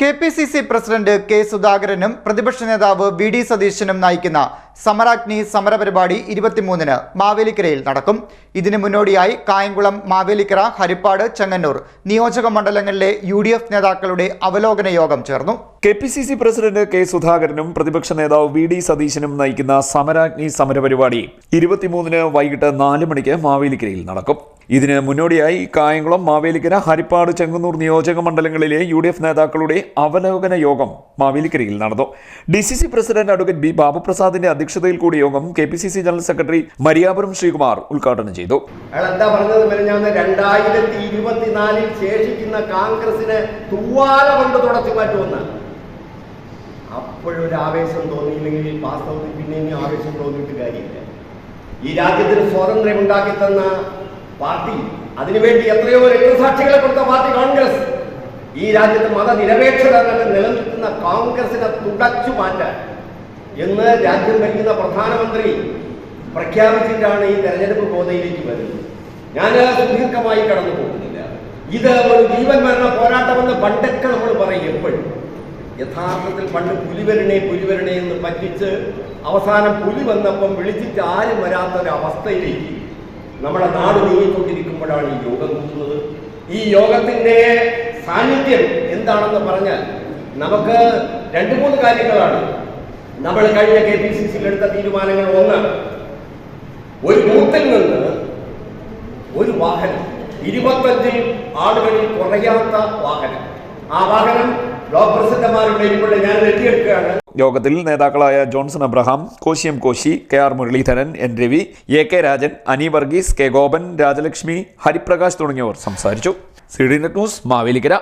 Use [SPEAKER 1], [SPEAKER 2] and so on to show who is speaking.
[SPEAKER 1] K P C C president K സുധാകരനും പ്രതിപക്ഷ നേതാവ് വി ഡി സതീശനും നയിക്കുന്ന സമരാഗ്നി സമരപരിപാടി ഇരുപത്തിമൂന്നിന് മാവേലിക്കരയിൽ നടക്കും. ഇതിനു മുന്നോടിയായി കായംകുളം മാവേലിക്കര ഹരിപ്പാട് ചെങ്ങന്നൂർ നിയോജക മണ്ഡലങ്ങളിലെ യു ഡി എഫ് നേതാക്കളുടെ അവലോകന യോഗം ചേർന്നു.
[SPEAKER 2] K P C C president K സുധാകരനും പ്രതിപക്ഷ നേതാവ് വി ഡി സതീശനും നയിക്കുന്ന സമരാഗ്നി സമരപരിപാടി ഇരുപത്തിമൂന്നിന് വൈകിട്ട് നാല് മണിക്ക് മാവേലിക്കരയിൽ നടക്കും. ഇതിന് മുന്നോടിയായി കായംകുളം മാവേലിക്കര ഹരിപ്പാട് ചെങ്ങന്നൂർ നിയോജക മണ്ഡലങ്ങളിലെ യു ഡി എഫ് നേതാക്കളുടെ അവലോകന യോഗം മാവേലിക്കരയിൽ നടന്നു. D C C president advocate B ബാബുപ്രസാദിന്റെ അധ്യക്ഷതയിൽ കൂടിയ യോഗം K P C C general secretary Mariyapuram Sreekumar ഉദ്ഘാടനം ചെയ്തു.
[SPEAKER 3] ശേഷിക്കുന്ന കോൺഗ്രസിനെ കൊണ്ട് അപ്പോഴൊരു ആവേശം തോന്നിയില്ലെങ്കിൽ വാസ്തവത്തിൽ പിന്നെ ആവേശം തോന്നിയിട്ട് കാര്യമില്ല. ഈ രാജ്യത്തിന് സ്വാതന്ത്ര്യം ഉണ്ടാക്കി തന്ന പാർട്ടി. അതിനുവേണ്ടി എത്രയോ രക്തസാക്ഷികളെ കൊടുത്ത പാർട്ടി കോൺഗ്രസ്. ഈ രാജ്യത്ത് മതനിരപേക്ഷത നിലനിൽക്കുന്ന കോൺഗ്രസിനെ തുടച്ചു മാറ്റാൻ. എന്ന് രാജ്യം ഭരിക്കുന്ന പ്രധാനമന്ത്രി പ്രഖ്യാപിച്ചിട്ടാണ് ഈ തെരഞ്ഞെടുപ്പ് ബോധയിലേക്ക് വരുന്നത്. ഞാൻ സുദീർഘമായി കടന്നു പോകുന്നില്ല. ഇത് ഒരു ജീവൻ മരണ പോരാട്ടമെന്ന് പണ്ടൊക്കെ നമ്മൾ പറയും എപ്പോഴും. യഥാർത്ഥത്തിൽ പണ്ട് പുലിവരണേ പുലിവരണേ എന്ന് പറ്റിച്ച് അവസാനം പുലി വന്നപ്പം വിളിച്ചിട്ട് ആരും വരാത്തൊരവസ്ഥയിലേക്ക് നമ്മുടെ നാട് നീങ്ങിക്കൊണ്ടിരിക്കുമ്പോഴാണ് ഈ യോഗം കൂട്ടുന്നത്. ഈ യോഗത്തിന്റെ സാന്നിധ്യം എന്താണെന്ന് പറഞ്ഞാൽ നമുക്ക് രണ്ട് മൂന്ന് കാര്യങ്ങളാണ്. നമ്മൾ കഴിഞ്ഞ കെ പി സി സിയിൽ എടുത്ത തീരുമാനങ്ങൾ ഒന്ന് ഒരു ബൂത്തിൽ നിന്ന് ഒരു വാഹനം ഇരുപത്തഞ്ചിൽ ആളുകളിൽ കുറയാത്ത വാഹനം. ആ വാഹനം ഞാൻ
[SPEAKER 2] യോഗത്തിൽ നേതാക്കളായ Johnson Abraham കോശിയം Koshy K R Muraleedharan N Ravi A K Rajan Ani Varghese K Gopan Rajalakshmi Hariprakash തുടങ്ങിയവർ സംസാരിച്ചു. C net news Mavelikara.